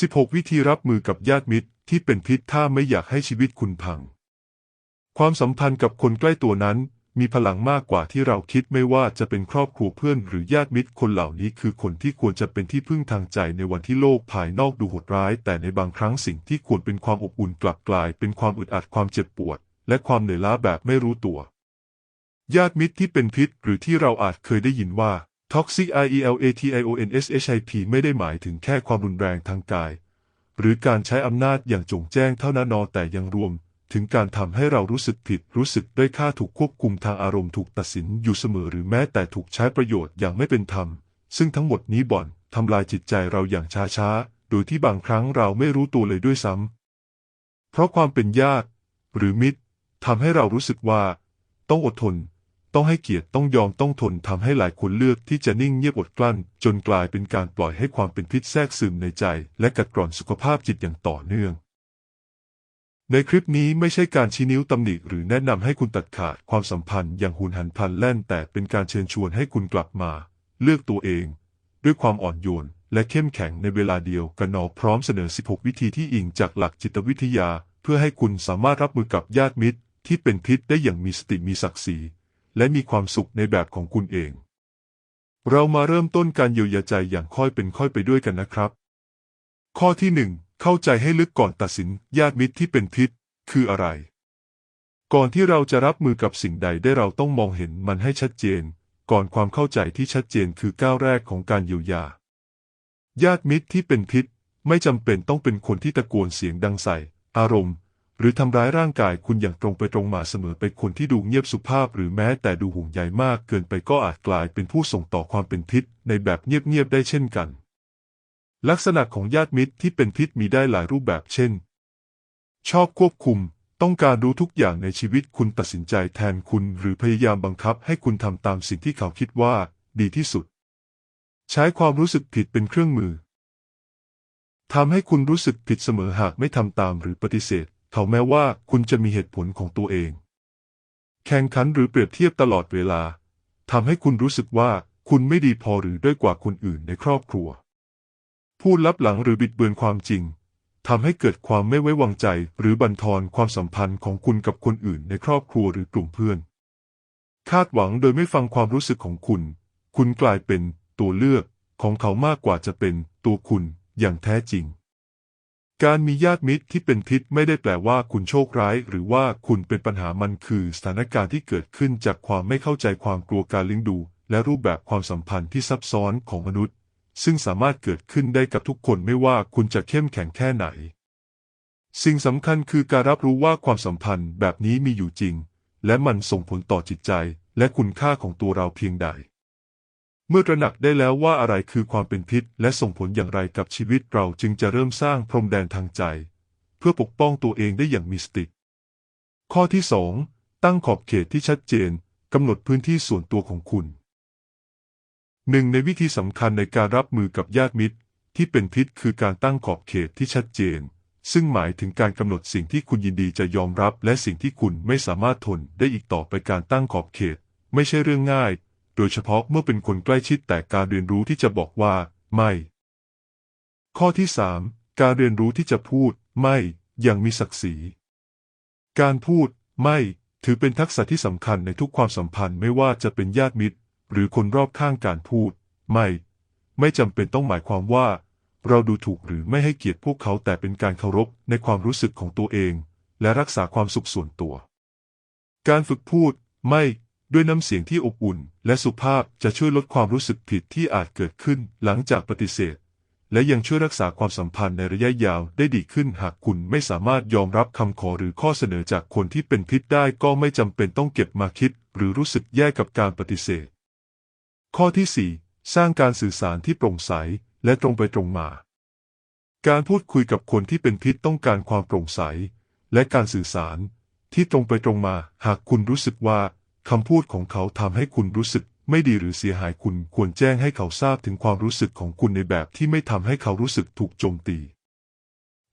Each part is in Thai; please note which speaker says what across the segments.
Speaker 1: 16 วิธีรับมือกับญาติมิตรที่เป็นพิษถ้าไม่อยากให้ชีวิตคุณพัง ความสัมพันธ์กับคนใกล้ตัวนั้น มีพลังมากกว่าที่เราคิดไม่ว่าจะเป็นครอบครัวเพื่อนหรือญาติมิตรคนเหล่านี้คือคนที่ควรจะเป็นที่พึ่งทางใจในวันที่โลกภายนอกดูโหดร้าย แต่ในบางครั้งสิ่งที่ควรเป็นความอบอุ่นกลับกลาย เป็นความอึดอัดความเจ็บปวด และความเหนื่อยล้าแบบไม่รู้ตัว ญาติมิตรที่เป็นพิษหรือที่เราอาจเคยได้ยินว่า toxic IELATIONSHIP ไม่ได้หมายถึงแค่ความรุนแรงทางกาย หรือการใช้อำนาจอย่างจงแจ้งเท่านั้นนอแต่ยังรวม ถึงการทำให้เรารู้สึกผิด รู้สึกด้อยค่าถูกควบคุมทางอารมณ์ถูกตัดสินอยู่เสมอหรือแม้แต่ถูกใช้ประโยชน์อย่างไม่เป็นธรรม ซึ่งทั้งหมดนี้บ่อนทำลายจิตใจเราอย่างช้าๆ โดยที่บางครั้งเราไม่รู้ตัวเลยด้วยซ้ำเพราะความเป็นญาติ หรือมิตรทำให้เรารู้สึกว่า ต้องอดทน ต้องให้เกียรติต้องยอมต้องทนทำให้หลายคนเลือกที่จะนิ่งเงียบอดกลั้น จนกลายเป็นการปล่อยให้ความเป็นพิษแทรกซึมในใจ และกัดกร่อนสุขภาพจิตอย่างต่อเนื่อง ในคลิปนี้ไม่ใช่การชี้นิ้วตำหนิหรือแนะนำให้คุณตัดขาดความสัมพันธ์อย่างหุนหันพลันแล่น แต่เป็นการเชิญชวนให้คุณกลับมา เลือกตัวเอง ด้วยความอ่อนโยนและเข้มแข็งในเวลาเดียวกันนอพร้อมเสนอ 16 วิธีที่อิงจากหลักจิตวิทยา เพื่อให้คุณสามารถรับมือกับญาติมิตร ที่เป็นพิษได้อย่างมีสติมีศักดิ์ศรี และมีความสุขในแบบของคุณเอง เรามาเริ่มต้นการเยียวยาใจอย่างค่อยเป็นค่อยไปด้วยกันนะครับ ข้อที่หนึ่งเข้าใจให้ลึกก่อนตัดสินญาติมิตรที่เป็นพิษ คืออะไร ก่อนที่เราจะรับมือกับสิ่งใดได้เราต้องมองเห็นมันให้ชัดเจน ก่อนความเข้าใจที่ชัดเจนคือก้าวแรกของการเยียวยา ญาติมิตรที่เป็นพิษ ไม่จำเป็นต้องเป็นคนที่ตะโกนเสียงดังใส่ อารมณ์ หรือทำร้ายร่างกายคุณอย่างตรงไปตรงมาเสมอไปคนที่ดูเงียบสุภาพ หรือแม้แต่ดูห่วงใยมากเกินไปก็อาจกลายเป็นผู้ส่งต่อความเป็นพิษในแบบเงียบๆได้เช่นกัน ลักษณะของญาติมิตรที่เป็นพิษมีได้หลายรูปแบบเช่น ชอบควบคุม ต้องการรู้ทุกอย่างในชีวิตคุณตัดสินใจแทนคุณ หรือพยายามบังคับให้คุณทำตามสิ่งที่เขาคิดว่า ดีที่สุด ใช้ความรู้สึกผิดเป็นเครื่องมือทำให้คุณรู้สึกผิดเสมอหากไม่ทำตามหรือปฏิเสธ เขาแม้ว่าคุณจะมีเหตุผลของตัวเอง แข่งขันหรือเปรียบเทียบตลอดเวลาทำให้คุณรู้สึกว่าคุณไม่ดีพอหรือด้อยกว่าคนอื่นในครอบครัว พูดลับหลังหรือบิดเบือนความจริงทำให้เกิดความไม่ไว้วางใจ หรือบั่นทอนความสัมพันธ์ของคุณกับคนอื่นในครอบครัวหรือกลุ่มเพื่อน คาดหวังโดยไม่ฟังความรู้สึกของคุณ คุณกลายเป็นตัวเลือกของเขามากกว่าจะเป็นตัวคุณอย่างแท้จริง การมีญาติมิตรที่เป็นพิษไม่ได้แปลว่าคุณโชคร้าย หรือว่าคุณเป็นปัญหามันคือสถานการณ์ที่เกิดขึ้นจากความไม่เข้าใจความกลัวการเลี้ยงดู และรูปแบบความสัมพันธ์ที่ซับซ้อนของมนุษย์ ซึ่งสามารถเกิดขึ้นได้กับทุกคนไม่ว่าคุณจะเข้มแข็งแค่ไหน สิ่งสำคัญคือการรับรู้ว่าความสัมพันธ์แบบนี้มีอยู่จริง และมันส่งผลต่อจิตใจ และคุณค่าของตัวเราเพียงใด เมื่อตระหนักได้แล้วว่าอะไรคือความเป็นพิษ และส่งผลอย่างไรกับชีวิตเราจึงจะเริ่มสร้างพรมแดนทางใจ เพื่อปกป้องตัวเองได้อย่างมีสติ ข้อที่สองตั้งขอบเขตที่ชัดเจนกำหนดพื้นที่ส่วนตัวของคุณหนึ่งในวิธีสำคัญในการรับมือกับญาติมิตร ที่เป็นพิษคือการตั้งขอบเขตที่ชัดเจน ซึ่งหมายถึงการกำหนดสิ่งที่คุณยินดีจะยอมรับ และสิ่งที่คุณไม่สามารถทนได้อีกต่อไปการตั้งขอบเขต ไม่ใช่เรื่องง่าย โดยเฉพาะเมื่อเป็นคนใกล้ชิดแต่การเรียนรู้ที่จะบอกว่า ไม่ ข้อที่สามการเรียนรู้ที่จะพูด ไม่อย่างมีศักดิ์ศรี การพูด ไม่ ถือเป็นทักษะที่สำคัญในทุกความสัมพันธ์ไม่ว่าจะเป็นญาติมิตร หรือคนรอบข้างการพูด ไม่ ไม่จำเป็นต้องหมายความว่า เราดูถูกหรือไม่ให้เกียรติพวกเขาแต่เป็นการเคารพในความรู้สึกของตัวเอง และรักษาความสุขส่วนตัว การฝึกพูด ไม่ ด้วยน้ำเสียงที่อบอุ่น และสุภาพจะช่วยลดความรู้สึกผิดที่อาจเกิดขึ้นหลังจากปฏิเสธ และยังช่วยรักษาความสัมพันธ์ในระยะยาวได้ดีขึ้นหากคุณไม่สามารถยอมรับคำขอหรือข้อเสนอจากคนที่เป็นพิษได้ก็ไม่จำเป็นต้องเก็บมาคิด หรือรู้สึกแย่กับการปฏิเสธ ข้อที่ 4 สร้างการสื่อสารที่โปร่งใส และตรงไปตรงมา การพูดคุยกับคนที่เป็นพิษต้องการความโปร่งใส และการสื่อสารที่ตรงไปตรงมา หากคุณรู้สึกว่า คำพูดของเขาทำให้คุณรู้สึกไม่ดีหรือเสียหายคุณควรแจ้งให้เขาทราบถึงความรู้สึกของคุณในแบบที่ไม่ทำให้เขารู้สึกถูกโจมตี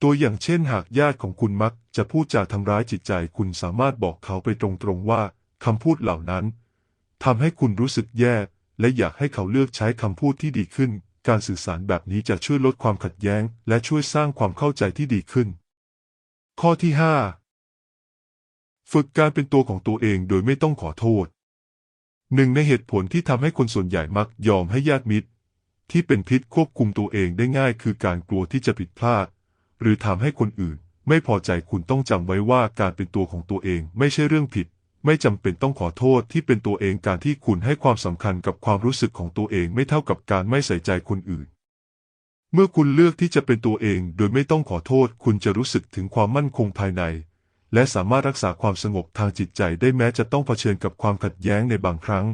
Speaker 1: ตัวอย่างเช่นหากญาติของคุณมักจะพูดจาทำร้ายจิตใจคุณสามารถบอกเขาไปตรงๆว่าคำพูดเหล่านั้นทำให้คุณรู้สึกแย่ และอยากให้เขาเลือกใช้คำพูดที่ดีขึ้น การสื่อสารแบบนี้จะช่วยลดความขัดแย้ง และช่วยสร้างความเข้าใจที่ดีขึ้น ข้อที่ 5 ฝึกการเป็นตัวของตัวเองโดยไม่ต้องขอโทษ หนึ่งในเหตุผลที่ทำให้คนส่วนใหญ่มักยอมให้ญาติมิตร ที่เป็นพิษควบคุมตัวเองได้ง่ายคือการกลัวที่จะผิดพลาด หรือทำให้คนอื่นไม่พอใจคุณต้องจำไว้ว่าการเป็นตัวของตัวเองไม่ใช่เรื่องผิด ไม่จำเป็นต้องขอโทษที่เป็นตัวเองการที่คุณให้ความสำคัญกับความรู้สึกของตัวเองไม่เท่ากับการไม่ใส่ใจคนอื่น เมื่อคุณเลือกที่จะเป็นตัวเองโดยไม่ต้องขอโทษ คุณจะรู้สึกถึงความมั่นคงภายใน และสามารถรักษาความสงบทางจิตใจได้แม้จะต้องเผชิญกับความขัดแย้งในบางครั้ง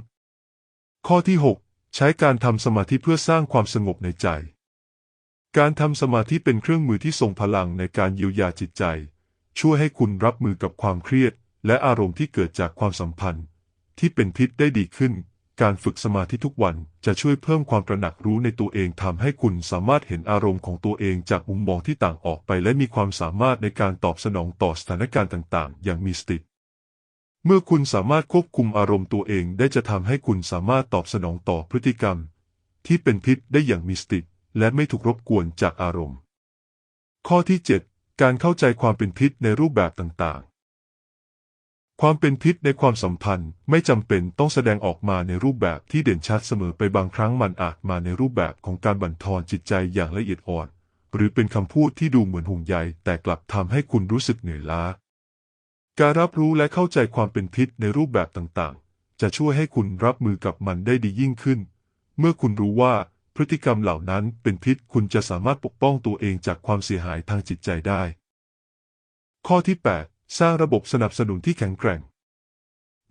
Speaker 1: ข้อที่ 6 ใช้การทำสมาธิเพื่อสร้างความสงบในใจ การทำสมาธิเป็นเครื่องมือที่ทรงพลังในการเยียวยาจิตใจ ช่วยให้คุณรับมือกับความเครียด และอารมณ์ที่เกิดจากความสัมพันธ์ ที่เป็นพิษได้ดีขึ้น การฝึกสมาธิทุกวันจะช่วยเพิ่มความตระหนักรู้ในตัวเองทำให้คุณสามารถเห็นอารมณ์ของตัวเองจากมุมมองที่ต่างออกไป และมีความสามารถในการตอบสนองต่อสถานการณ์ต่างๆ อย่างมีสติเมื่อคุณสามารถควบคุมอารมณ์ตัวเองได้จะทำให้คุณสามารถตอบสนองต่อพฤติกรรม ที่เป็นพิษได้อย่างมีสติและไม่ถูกรบกวนจากอารมณ์ ข้อที่ 7 การเข้าใจความเป็นพิษในรูปแบบต่างๆ ความเป็นพิษในความสัมพันธ์ไม่จำเป็นต้องแสดงออกมาในรูปแบบที่เด่นชัดเสมอไปบางครั้งมันอาจมาในรูปแบบของการบั่นทอนจิตใจอย่างละเอียดอ่อน หรือเป็นคำพูดที่ดูเหมือนห่วงใยแต่กลับทำให้คุณรู้สึกเหนื่อยล้า การรับรู้และเข้าใจความเป็นพิษในรูปแบบต่างๆ จะช่วยให้คุณรับมือกับมันได้ดียิ่งขึ้น เมื่อคุณรู้ว่าพฤติกรรมเหล่านั้นเป็นพิษคุณจะสามารถปกป้องตัวเองจากความเสียหายทางจิตใจได้ ข้อที่ 8 สร้างระบบสนับสนุนที่แข็งแกร่ง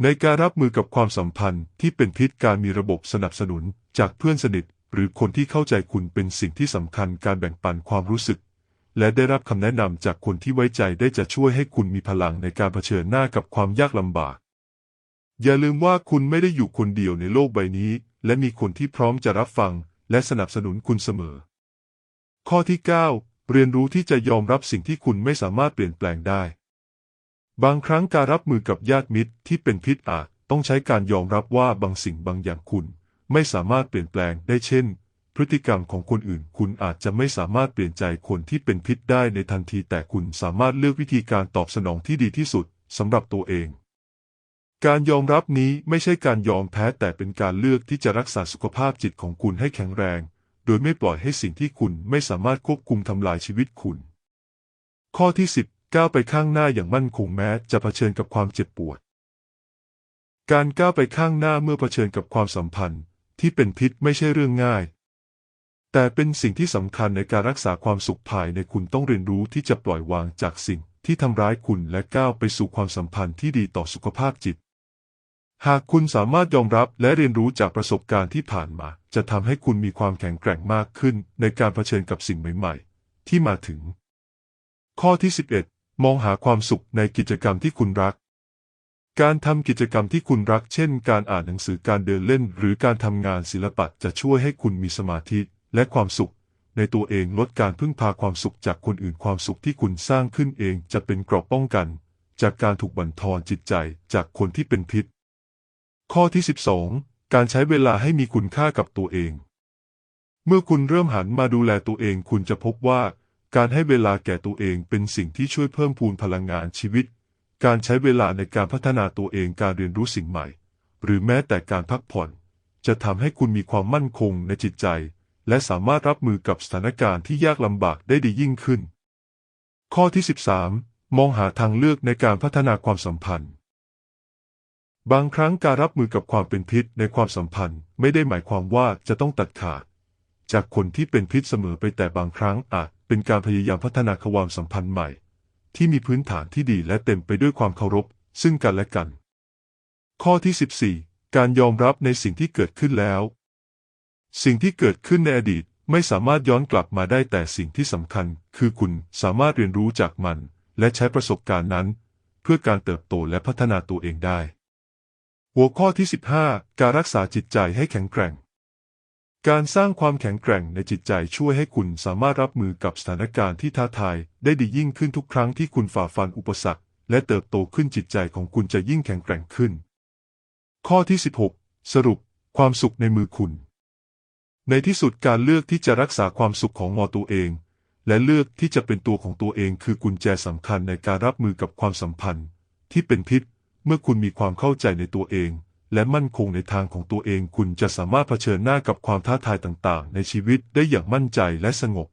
Speaker 1: ในการรับมือกับความสัมพันธ์ที่เป็นพิษการมีระบบสนับสนุนจากเพื่อนสนิท หรือคนที่เข้าใจคุณเป็นสิ่งที่สำคัญการแบ่งปันความรู้สึก และได้รับคำแนะนำจากคนที่ไว้ใจได้จะช่วยให้คุณมีพลังในการเผชิญหน้ากับความยากลำบาก อย่าลืมว่าคุณไม่ได้อยู่คนเดียวในโลกใบนี้ และมีคนที่พร้อมจะรับฟัง และสนับสนุนคุณเสมอ ข้อที่ 9 เรียนรู้ที่จะยอมรับสิ่งที่คุณไม่สามารถเปลี่ยนแปลงได้ บางครั้งการรับมือกับญาติมิตรที่เป็นพิษอาจต้องใช้การยอมรับว่าบางสิ่งบางอย่างคุณ ไม่สามารถเปลี่ยนแปลงได้เช่น พฤติกรรมของคนอื่น คุณอาจจะไม่สามารถเปลี่ยนใจคนที่เป็นพิษได้ในทันที แต่คุณสามารถเลือกวิธีการตอบสนองที่ดีที่สุดสำหรับตัวเอง การยอมรับนี้ไม่ใช่การยอมแพ้แต่เป็นการเลือกที่จะรักษาสุขภาพจิตของคุณให้แข็งแรง โดยไม่ปล่อยให้สิ่งที่คุณไม่สามารถควบคุมทำลายชีวิตคุณ ข้อที่ 10 ก้าวไปข้างหน้าอย่างมั่นคงแม้จะเผชิญกับความเจ็บปวด การก้าวไปข้างหน้าเมื่อเผชิญกับความสัมพันธ์ที่เป็นพิษไม่ใช่เรื่องง่าย แต่เป็นสิ่งที่สำคัญในการรักษาความสุขภายในคุณต้องเรียนรู้ที่จะปล่อยวางจากสิ่งที่ทำร้ายคุณและก้าวไปสู่ความสัมพันธ์ที่ดีต่อสุขภาพจิต หากคุณสามารถยอมรับและเรียนรู้จากประสบการณ์ที่ผ่านมา จะทำให้คุณมีความแข็งแกร่งมากขึ้นในการเผชิญกับสิ่งใหม่ ๆ ที่มาถึง ข้อที่ 11 มองหาความสุขในกิจกรรมที่คุณรัก การทำกิจกรรมที่คุณรัก เช่น การอ่านหนังสือการเดินเล่น หรือการทำงานศิลปะจะช่วยให้คุณมีสมาธิและความสุข ในตัวเองลดการพึ่งพาความสุขจากคนอื่นความสุขที่คุณสร้างขึ้นเองจะเป็นเกราะป้องกัน จากการถูกบั่นทอนจิตใจจากคนที่เป็นพิษ ข้อที่ 12 การใช้เวลาให้มีคุณค่ากับตัวเอง เมื่อคุณเริ่มหันมาดูแลตัวเองคุณจะพบว่า การให้เวลาแก่ตัวเองเป็นสิ่งที่ช่วยเพิ่มพูนพลังงานชีวิต การใช้เวลาในการพัฒนาตัวเองการเรียนรู้สิ่งใหม่ หรือแม้แต่การพักผ่อน จะทำให้คุณมีความมั่นคงในจิตใจ และสามารถรับมือกับสถานการณ์ที่ยากลำบากได้ดียิ่งขึ้น ข้อที่ 13 มองหาทางเลือกในการพัฒนาความสัมพันธ์ บางครั้งการรับมือกับความเป็นพิษในความสัมพันธ์ ไม่ได้หมายความว่าจะต้องตัดขาด จากคนที่เป็นพิษเสมอไปแต่บางครั้งอาจ เป็นการพยายามพัฒนาความสัมพันธ์ใหม่ ที่มีพื้นฐานที่ดีและเต็มไปด้วยความเคารพ ซึ่งกันและกัน ข้อที่ 14 การยอมรับในสิ่งที่เกิดขึ้นแล้ว สิ่งที่เกิดขึ้นในอดีตไม่สามารถย้อนกลับมาได้แต่สิ่งที่สำคัญ คือคุณสามารถเรียนรู้จากมัน และใช้ประสบการณ์นั้น เพื่อการเติบโตและพัฒนาตัวเองได้ หัวข้อที่ 15 การรักษาจิตใจให้แข็งแกร่ง การสร้างความแข็งแกร่งในจิตใจช่วยให้คุณสามารถรับมือกับสถานการณ์ที่ท้าทายได้ดียิ่งขึ้นทุกครั้งที่คุณฝ่าฟันอุปสรรค และเติบโตขึ้นจิตใจของคุณจะยิ่งแข็งแกร่งขึ้น ข้อที่ 16 สรุป ความสุขในมือคุณ ในที่สุดการเลือกที่จะรักษาความสุขของมอตัวเอง และเลือกที่จะเป็นตัวของตัวเองคือกุญแจสำคัญในการรับมือกับความสัมพันธ์ ที่เป็นพิษเมื่อคุณมีความเข้าใจในตัวเอง และมั่นคงในทางของตัวเองคุณจะสามารถเผชิญหน้ากับความท้าทายต่างๆ ในชีวิตได้อย่างมั่นใจและสงบ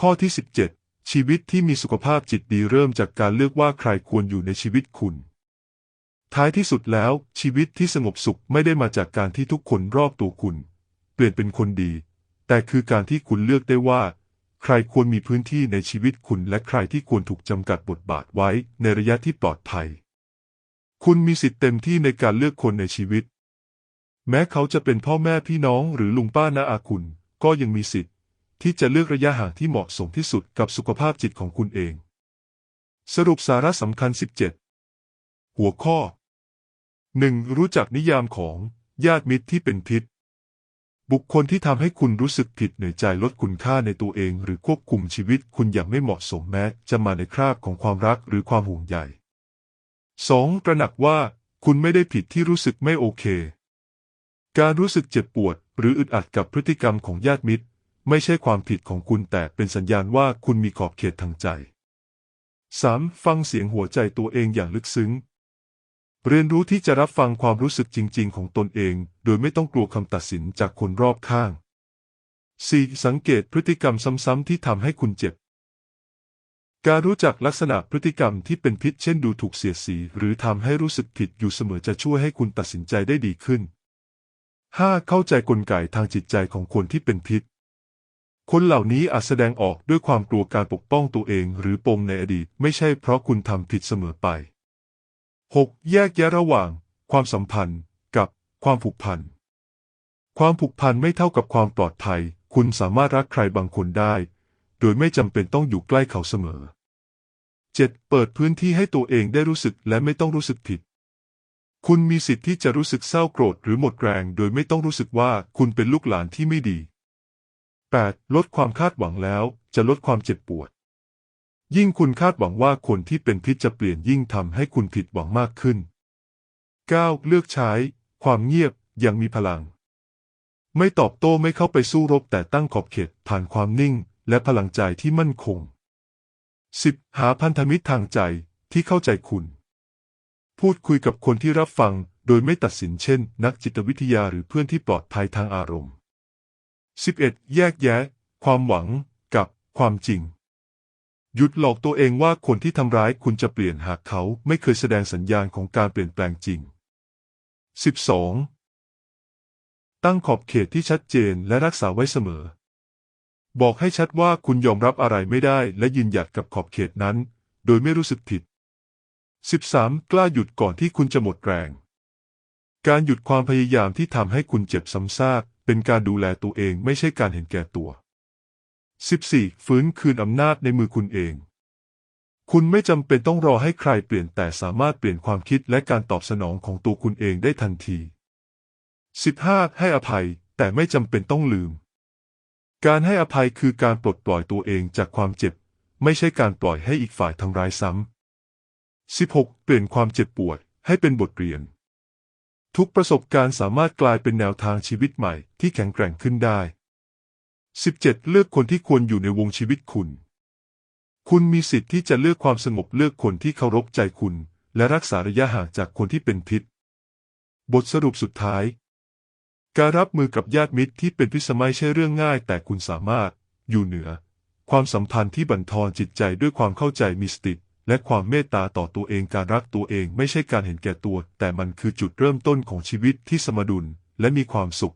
Speaker 1: ข้อที่ 17 ชีวิตที่มีสุขภาพจิตดีเริ่มจากการเลือกว่าใครควรอยู่ในชีวิตคุณ ท้ายที่สุดแล้ว ชีวิตที่สงบสุขไม่ได้มาจากการที่ทุกคนรอบตัวคุณ เปลี่ยนเป็นคนดี แต่คือการที่คุณเลือกได้ว่า ใครควรมีพื้นที่ในชีวิตคุณ และใครที่ควรถูกจำกัดบทบาทไว้ในระยะที่ปลอดภัย คุณมีสิทธิ์เต็มที่ในการเลือกคนในชีวิต แม้เขาจะเป็นพ่อแม่พี่น้องหรือลุงป้าน้าอาคุณ ก็ยังมีสิทธิ์ ที่จะเลือกระยะห่างที่เหมาะสมที่สุดกับสุขภาพจิตของคุณเอง สรุปสาระสำคัญ 17 หัวข้อ 1. รู้จักนิยามของญาติมิตรที่เป็นพิษ บุคคลที่ทำให้คุณรู้สึกผิดเหนื่อยใจลดคุณค่าในตัวเอง หรือควบคุมชีวิตคุณอย่างไม่เหมาะสมแม้ จะมาในคราบของความรักหรือความห่วงใย 2. ตระหนักว่าคุณไม่ได้ผิดที่รู้สึกไม่โอเค การรู้สึกเจ็บปวด หรืออึดอัดกับพฤติกรรมของญาติมิตร ไม่ใช่ความผิดของคุณแต่เป็นสัญญาณว่าคุณมีขอบเขตทางใจ 3. ฟังเสียงหัวใจตัวเองอย่างลึกซึ้ง เรียนรู้ที่จะรับฟังความรู้สึกจริง ๆ ของตนเอง โดยไม่ต้องกลัวคำตัดสินจากคนรอบข้าง 4. สังเกตพฤติกรรมซ้ำๆที่ทำให้คุณเจ็บ การรู้จักลักษณะพฤติกรรมที่เป็นพิษเช่นดูถูกเสียดสี หรือทำให้รู้สึกผิดอยู่เสมอจะช่วยให้คุณตัดสินใจได้ดีขึ้น 5. เข้าใจกลไกทางจิตใจของคนที่เป็นพิษ คนเหล่านี้อาจแสดงออกด้วยความกลัวการปกป้องตัวเอง หรือปมในอดีตไม่ใช่เพราะคุณทำผิดเสมอไป 6. แยกแยะระหว่าง ความสัมพันธ์ กับความผูกพัน ความผูกพันไม่เท่ากับความปลอดภัย คุณสามารถรักใครบางคนได้ โดยไม่จำเป็นต้องอยู่ใกล้เขาเสมอ 7. เปิดพื้นที่ให้ตัวเองได้รู้สึกและไม่ต้องรู้สึกผิด คุณมีสิทธิ์ที่จะรู้สึกเศร้าโกรธหรือหมดแรง โดยไม่ต้องรู้สึกว่าคุณเป็นลูกหลานที่ไม่ดี 8. ลดความคาดหวังแล้วจะลดความเจ็บปวด ยิ่งคุณคาดหวังว่าคนที่เป็นพิษจะเปลี่ยนยิ่งทำให้คุณผิดหวังมากขึ้น 9. เลือกใช้ ความเงียบย่างมีพลัง ไม่ตอบโต้ไม่เข้าไปสู้รบแต่ตั้งขอบเขตผ่านความนิ่ง และพลังใจที่มั่นคง 10. หาพันธมิตรทางใจที่เข้าใจคุณ พูดคุยกับคนที่รับฟังโดยไม่ตัดสินเช่น นักจิตวิทยาหรือเพื่อนที่ปลอดภัยทางอารมณ์ 11. แยกแยะ ความหวังกับความจริง หยุดหลอกตัวเองว่าคนที่ทำร้ายคุณจะเปลี่ยนหากเขาไม่เคยแสดงสัญญาณของการเปลี่ยนแปลงจริง 12. ตั้งขอบเขตที่ชัดเจนและรักษาไว้เสมอ บอกให้ชัดว่าคุณยอมรับอะไรไม่ได้และยืนหยัดกับขอบเขตนั้น โดยไม่รู้สึกผิด 13. กล้าหยุดก่อนที่คุณจะหมดแรง การหยุดความพยายามที่ทำให้คุณเจ็บซ้ำซากเป็นการดูแลตัวเองไม่ใช่การเห็นแก่ตัว 14. ฟื้นคืนอำนาจในมือคุณเอง คุณไม่จำเป็นต้องรอให้ใครเปลี่ยนแต่สามารถเปลี่ยนความคิดและการตอบสนองของตัวคุณเองได้ทันที 15. ให้อภัยแต่ไม่จำเป็นต้องลืม การให้อภัยคือการปลดปล่อยตัวเองจากความเจ็บ ไม่ใช่การปล่อยให้อีกฝ่ายทำร้ายซ้ำ 16. เปลี่ยนความเจ็บปวดให้เป็นบทเรียน ทุกประสบการณ์สามารถกลายเป็นแนวทางชีวิตใหม่ที่แข็งแกร่งขึ้นได้ 17. เลือกคนที่ควรอยู่ในวงชีวิตคุณ คุณมีสิทธิ์ที่จะเลือกความสงบเลือกคนที่เคารพใจคุณ และรักษาระยะห่างจากคนที่เป็นพิษ บทสรุปสุดท้าย การรับมือกับญาติมิตรที่เป็นพิสมัยใช่เรื่องง่าย แต่คุณสามารถอยู่เหนือ ความสัมพันธ์ที่บั่นทอนจิตใจด้วยความเข้าใจมีสติและความเมตตาต่อตัวเองการรักตัวเองไม่ใช่การเห็นแก่ตัว แต่มันคือจุดเริ่มต้นของชีวิตที่สมดุลและมีความสุข